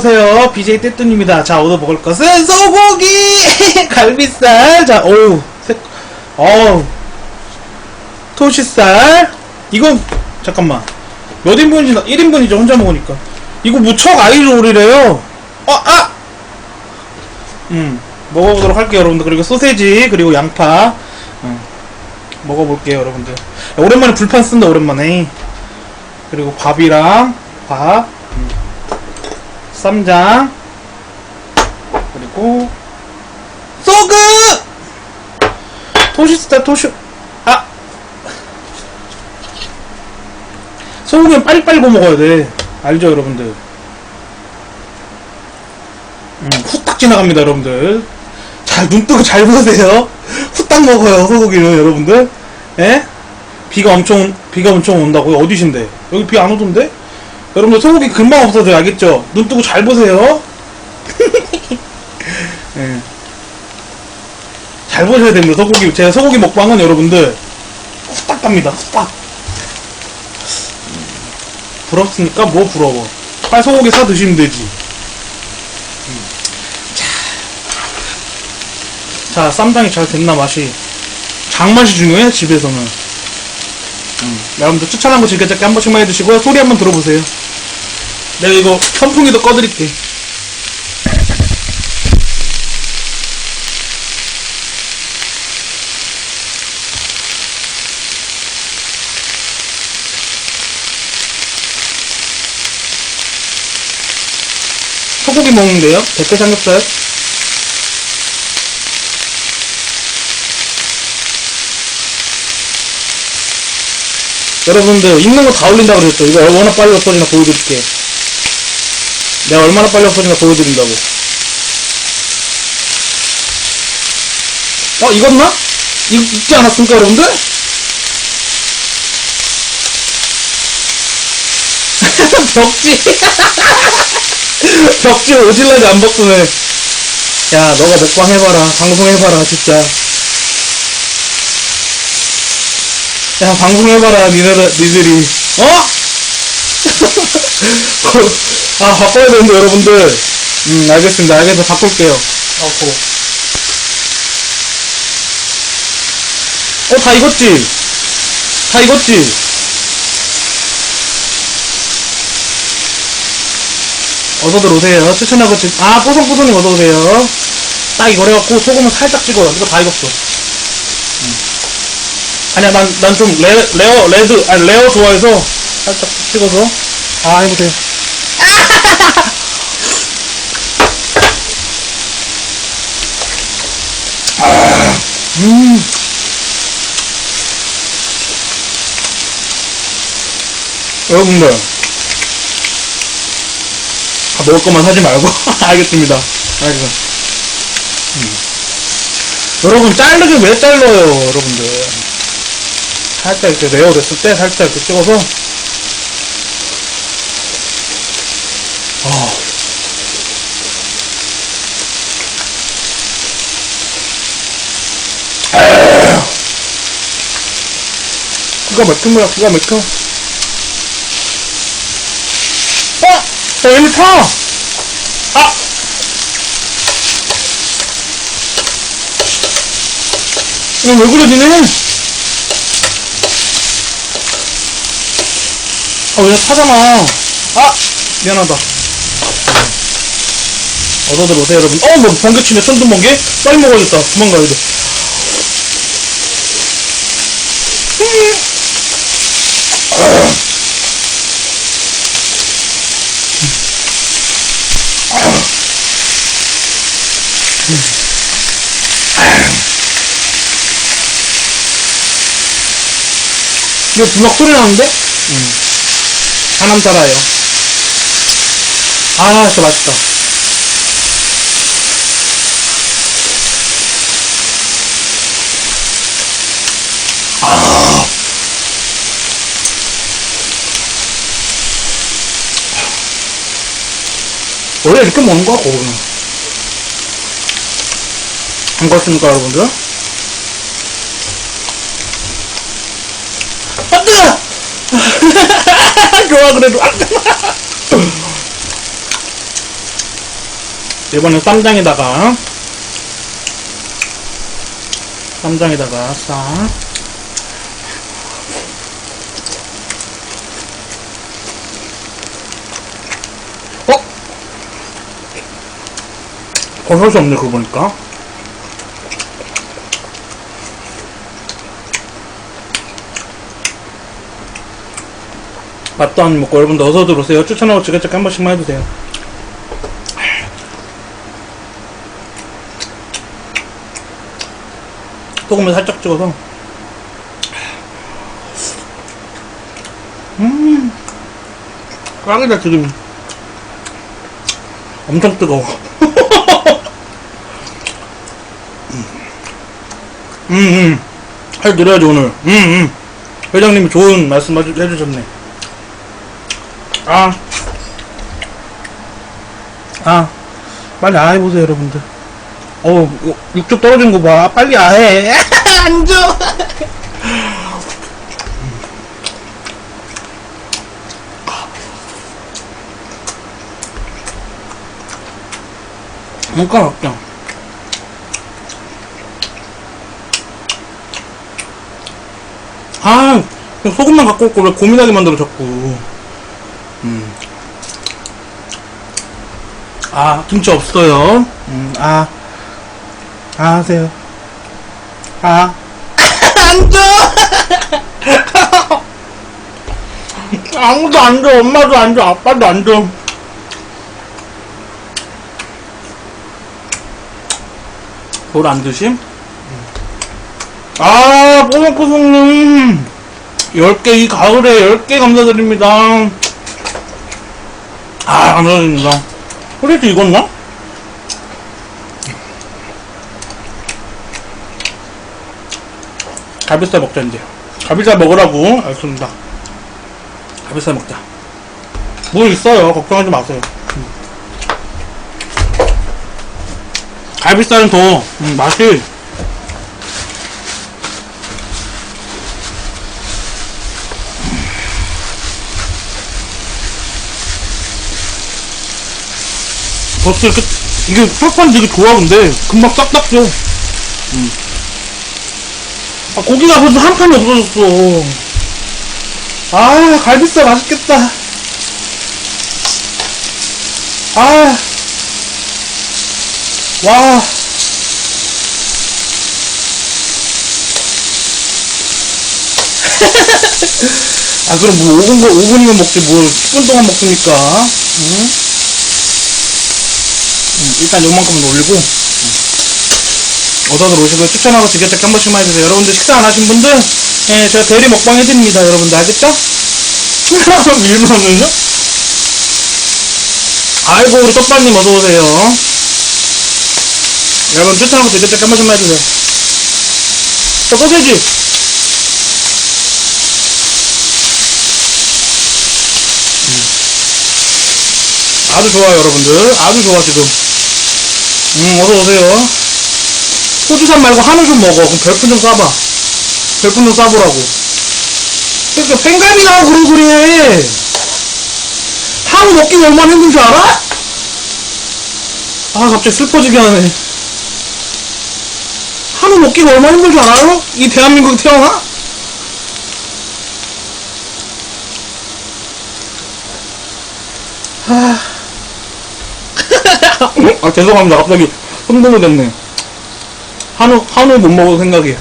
안녕하세요. BJ 떼뚜입니다. 자, 오늘 먹을 것은 소고기! 갈비살! 자, 어우, 색, 어우, 토시살. 이건, 잠깐만. 몇 인분이지? 1인분이죠, 혼자 먹으니까. 이거 무척 아이롤이래요. 어, 아! 음, 먹어보도록 할게요, 여러분들. 그리고 소세지, 그리고 양파. 음, 먹어볼게요, 여러분들. 야, 오랜만에 불판 쓴다, 오랜만에. 그리고 밥이랑, 밥. 쌈장. 그리고 소금 토시스타 토슈 아! 소금은 빨리빨리 구워 먹어야 돼. 알죠 여러분들? 음, 후딱 지나갑니다 여러분들. 잘 눈 뜨고 잘 보세요. 후딱 먹어요 소고기는 여러분들. 예? 비가 엄청 비가 엄청 온다고요? 어디신데? 여기 비 안 오던데 여러분들 소고기 금방 없어져요 알겠죠? 눈 뜨고 잘 보세요 예. 잘 보셔야 됩니다 소고기 제 소고기 먹방은 여러분들 후딱 갑니다 후딱 음, 부럽습니까? 뭐 부러워 빨리 소고기 사 드시면 되지 음. 자, 자 쌈장이 잘 됐나 맛이 장맛이 중요해 집에서는 음, 여러분들 추천한 거 즐겨찾기 한 번씩만 해주시고요 소리 한번 들어보세요 내가 이거 선풍기도 꺼드릴게. 소고기 먹는데요? 백회 삼겹살? 여러분들 있는 거 다 올린다 그랬죠? 이거 얼마나 빨리 없어지나 보여드릴게. 내가 얼마나 빨리 없어지나 보여드린다고. 어, 익었나? 익, 익지 않았습니까, 여러분들? 벽지. 벽지 오질라게 안 벗기네. 야, 너가 먹방 해봐라. 방송 해봐라, 진짜. 야, 방송 해봐라, 니들, 니들이. 어? 아, 바꿔야 되는데, 여러분들. 음, 알겠습니다. 알겠어. 바꿀게요. 아, 고. 어, 다 익었지? 다 익었지? 어서들 오세요. 추천하고, 지- 아, 뽀송뽀송님 어서오세요. 딱 이거 해갖고 소금을 살짝 찍어요. 이거 다 익었어. 음. 아니야, 난, 난좀 레, 레어, 레드, 아니, 레어 좋아해서 살짝 찍어서. 아, 해보세요. 음. 여러분들. 아, 먹을 것만 사지 말고. 알겠습니다. 알겠어. 음. 여러분, 자르기 왜 잘라요, 여러분들. 살짝 이렇게 레어 됐을 때 살짝 이렇게 찍어서. 아. 기가 막힙니다, 기가 막혀. 어! 어, 얘는 타! 아! 이거 왜 그러지 네? 아, 왜 타잖아. 아! 미안하다. 어서들 오세요, 여러분. 어, 뭐, 번개 치네, 천둥 번개? 빨리 먹어야겠다. 도망가야 돼. 이거 부먹 소리 나는데? 응. 하남 따라요. 아, 진짜 맛있다. 아. 원래 이렇게 먹는 거야, 고기는. 안 그렇습니까, 여러분들? 아, 뜨거! 좋 아, 그래도. 아, 뜨거! 이번엔 쌈장에다가 쌈장에다가 싹 어? 버섯이 없네 그거 보니까 밥도 안 먹고 여러분들 어서 들어오세요 추천하고 지그재그 한 번씩만 해주세요 소금을 살짝 찍어서 음 꽉이다 지금 엄청 뜨거워 음음 할 드려야지 오늘 음음 회장님이 좋은 말씀 해주- 해주셨네 아 아, 빨리 아 해보세요, 여러분들. 어우, 이거 육즙 떨어진 거 봐. 빨리 아 해. 안 줘. 뭔가 없죠. 아, 소금만 갖고 올걸 왜 고민하게 만들어, 자꾸. 음. 아, 김치 없어요. 음, 아. 아, 하세요. 아. 안 줘! 아무도 안 줘. 엄마도 안 줘. 아빠도 안 줘. 뭘안 드심? 아, 뽀송뽀송님. 10개, 이 가을에 10개 감사드립니다. 아, 감사드립니다. 프레드 익었나? 갈비살 먹자, 이제. 갈비살 먹으라고. 알겠습니다. 갈비살 먹자. 물 있어요. 걱정하지 마세요. 음. 갈비살은 더, 음, 맛이. 벌써 이렇게, 이게 철판 되게 좋아, 근데. 금방 져. 음. 아, 고기가 벌써 한 판이 없어졌어. 아, 갈비살 맛있겠다. 아. 와. 아, 그럼 뭐 5분, 5분이면 먹지, 뭘 10분 동안 먹습니까? 응? 음, 일단 요만큼은 올리고 음. 어서들 오시고요 추천하고 지겨찾기 한 번씩만 해주세요 여러분들 식사 안 하신 분들 예, 제가 대리 먹방 해드립니다 여러분들 알겠죠? 일본은요? 아이고 우리 떡밥님 어서오세요 여러분 추천하고 지겨찾기 한 번씩만 해주세요 저 소세지 음. 아주 좋아요 여러분들 아주 좋아 지금 음 어서오세요. 호주산 말고 한우 좀 먹어. 그럼 별풍 좀 쏴봐. 별풍 좀 쏴보라고. 그러니까 팽갈비 나오고 그런 소리 해. 한우 먹기가 얼마나 힘든 줄 알아? 아 갑자기 슬퍼지게 하네. 한우 먹기가 얼마나 힘든 줄 알아요? 이 대한민국에 태어나? 아... 아 죄송합니다. 갑자기 흥분이 됐네. 한우 한우 못 먹을 생각이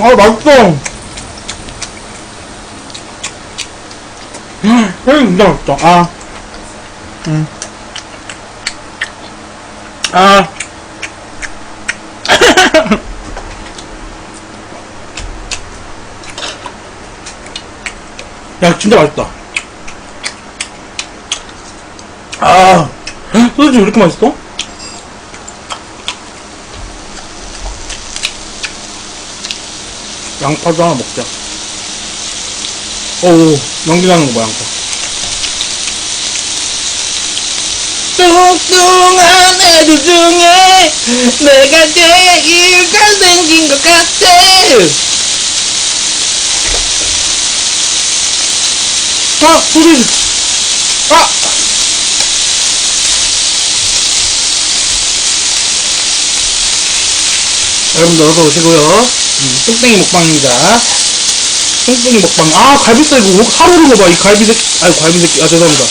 아 맛있어. 음 진짜 맛있다. 아. 음. 아. 야, 진짜 맛있다. 아, 왜 이렇게 맛있어? 양파도 하나 먹자. 어우, 연기 나는 거 봐, 양파. 뚱뚱한 애들 중에 내가 제일 잘생긴 것 같아. 아, 소세지. 아! 여러분들 어서 오시고요. 음, 뚱땡이 먹방입니다. 뚱땡이 먹방. 아, 갈비살 이거 목 사르는 거 봐. 이 갈비 새끼. 아이, 갈비 새끼. 아, 죄송합니다.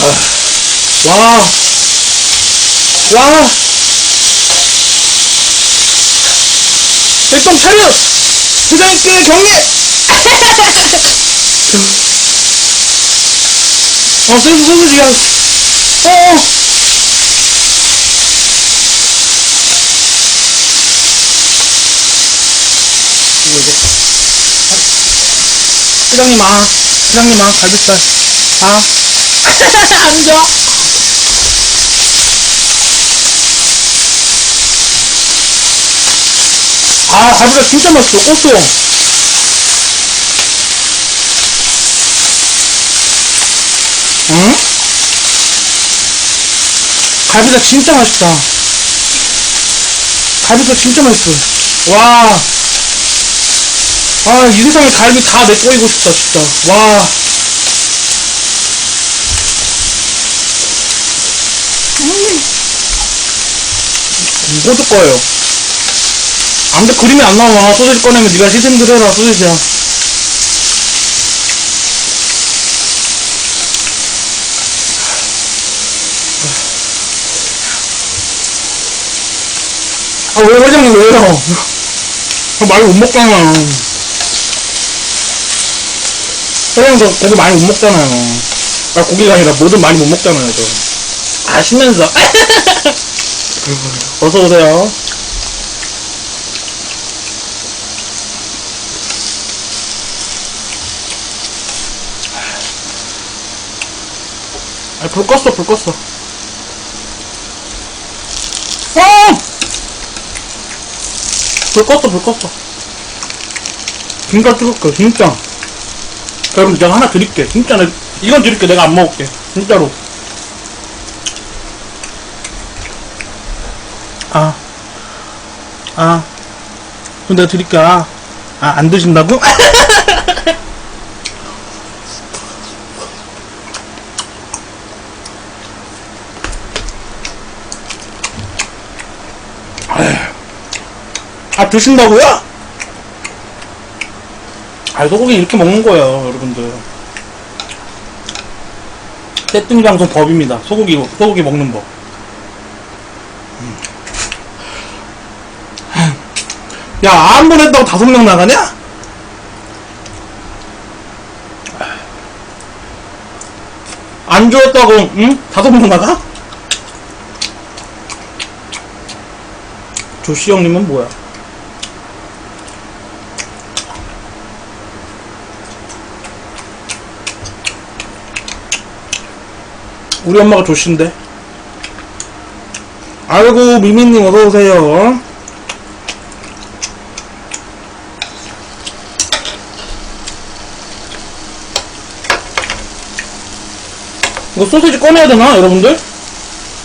아, 와. 와. 일동 차렷! 부장님께 경례! 어, 센스 소주지야. 어, 어. 이거 이제. 회장님, 아. 회장님, 아. 갈비살. 아. 앉아. 아, 갈비살 진짜 맛있어. 고소해. 응? 갈비살 진짜 맛있다. 갈비살 진짜 맛있어. 와. 아, 이 세상에 갈비 다내 꼬이고 싶다, 진짜. 와. 음. 이것도 꺼요. 아무데 그림이 안 나와. 소세지 꺼내면 네가 희생들 해라, 소세지야. 아, 왜 회장님 왜요? 저 많이 못 먹잖아 저 고기 많이 못 먹잖아요. 아, 고기가 아니라 뭐든 많이 못 먹잖아요, 저. 아시면서. 어서오세요. 아, 불 껐어, 불 껐어. 어! 불 껐어, 불 껐어. 진짜 찍을게, 진짜. 여러분, 제가 하나 드릴게. 진짜, 내, 이건 드릴게. 내가 안 먹을게. 진짜로. 아. 아. 그럼 내가 드릴게. 아, 아, 안 드신다고? 아, 드신다고요? 아, 소고기 이렇게 먹는 거예요, 여러분들. 방송 법입니다. 소고기, 소고기 먹는 법. 음. 야, 한번 했다고 다섯 명 나가냐? 안 좋았다고, 응? 다섯 명 나가? 조씨 형님은 뭐야? 우리 엄마가 조씨인데. 아이고, 미미님 어서오세요. 이거 소세지 꺼내야 되나, 여러분들?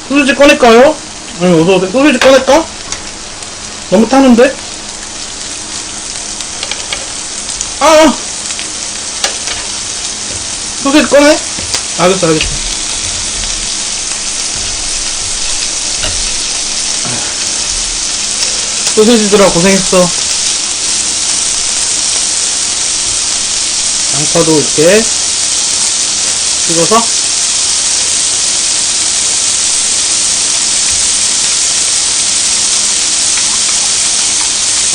소세지 꺼낼까요? 아니, 어서오세요. 소세지 꺼낼까? 너무 타는데? 아! 소세지 꺼내? 알겠어, 알겠어. 소세지들아 고생했어. 양파도 이렇게 찍어서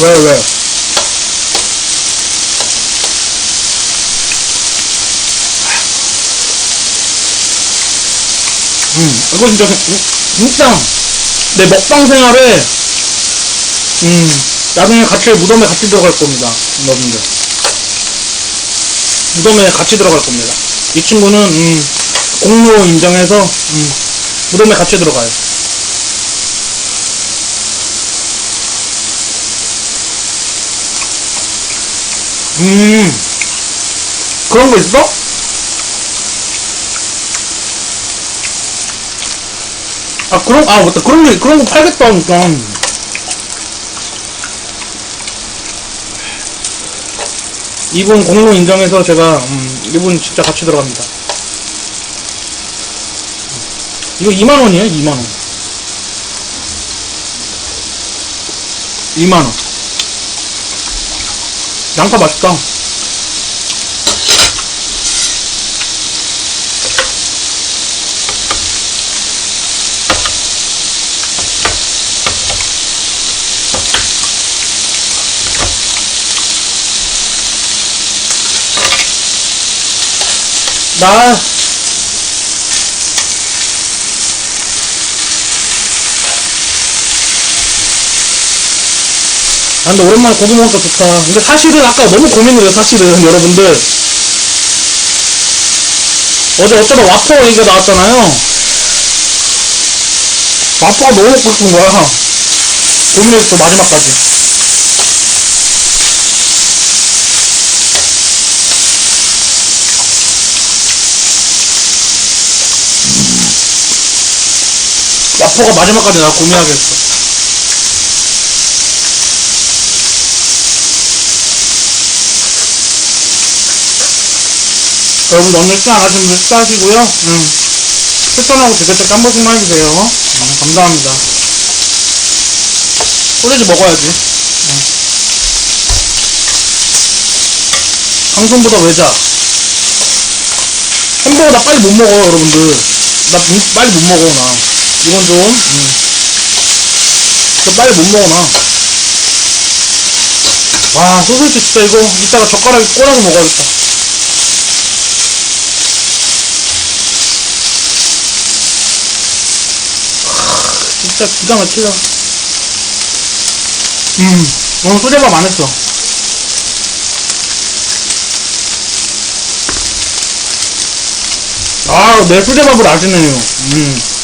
왜, 왜? 음, 이거 진짜, 음, 진짜, 내 먹방 생활에, 음, 나중에 같이, 무덤에 같이 들어갈 겁니다. 여러분들. 무덤에 같이 들어갈 겁니다. 이 친구는, 음, 공로 인정해서, 음, 무덤에 같이 들어가요. 음, 그런 거 있어? 아, 그런, 아, 맞다. 그런 거, 그런 거 팔겠다, 하니까. 이분 공로 인정해서 제가, 음, 이분 진짜 같이 들어갑니다. 이거 2만원이에요, 2만원. 2만원. 양파 맛있다. 나 아, 근데 오랜만에 고기 먹으니까 좋다. 근데 사실은 아까 너무 고민을 해요, 사실은, 여러분들. 어제 어쩌다 와퍼 얘기가 나왔잖아요. 와퍼가 너무 먹고 싶은 거야. 고민했어, 마지막까지. 와퍼가 마지막까지 나 고민하게 했어. 여러분 오늘 식사 안 하시면 식사하시고요. 음. 추천하고 제대로 한 번씩만 해주세요. 음, 감사합니다. 소세지 먹어야지. 음. 방송보다 외자. 햄버거 나 빨리 못 먹어 여러분들. 나 음, 빨리 못 먹어 나. 이건 좀. 음. 저 빨리 못 먹어 나. 와 소세지 진짜 이거 이따가 젓가락에 꼬라서 먹어야겠다. 진짜 기가 막히다. 음, 오늘 소재밥 안 했어. 아, 내 소재밥을 아시네요. 음.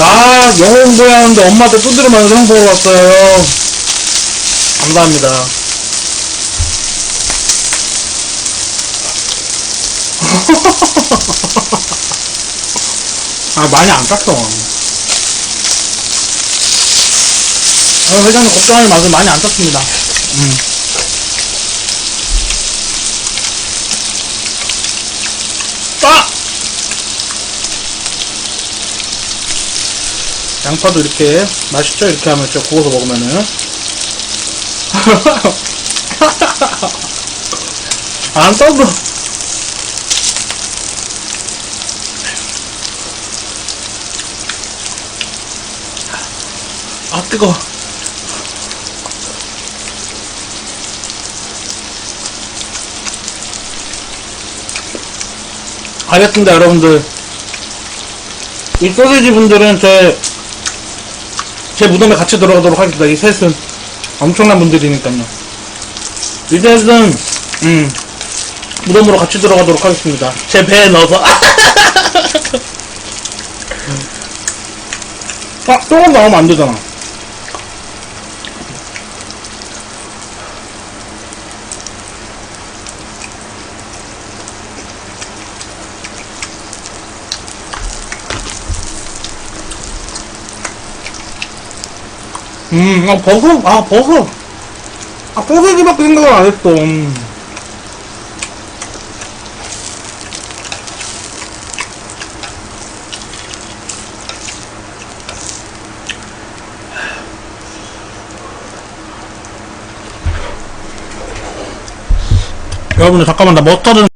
아, 영어 공부해야 하는데 엄마한테 두드리면서 형 보러 왔어요. 감사합니다. 아, 많이 안 깠어. 아, 회장님 걱정하지 마세요. 많이 안 깠습니다. 음. 아! 양파도 이렇게 맛있죠? 이렇게 하면 저 구워서 먹으면은. 안 떠도. 아, 뜨거. 알겠습니다, 여러분들. 이 소세지 분들은 제, 제 무덤에 같이 들어가도록 하겠습니다. 이 셋은. 엄청난 분들이니까요. 이 셋은, 음, 무덤으로 같이 들어가도록 하겠습니다. 제 배에 넣어서. 아, 조금 나오면 안 되잖아. 음, 아, 버섯? 아, 버섯. 아, 소세지밖에 생각을 안 했어. 음. 여러분들, 잠깐만, 나 머스타드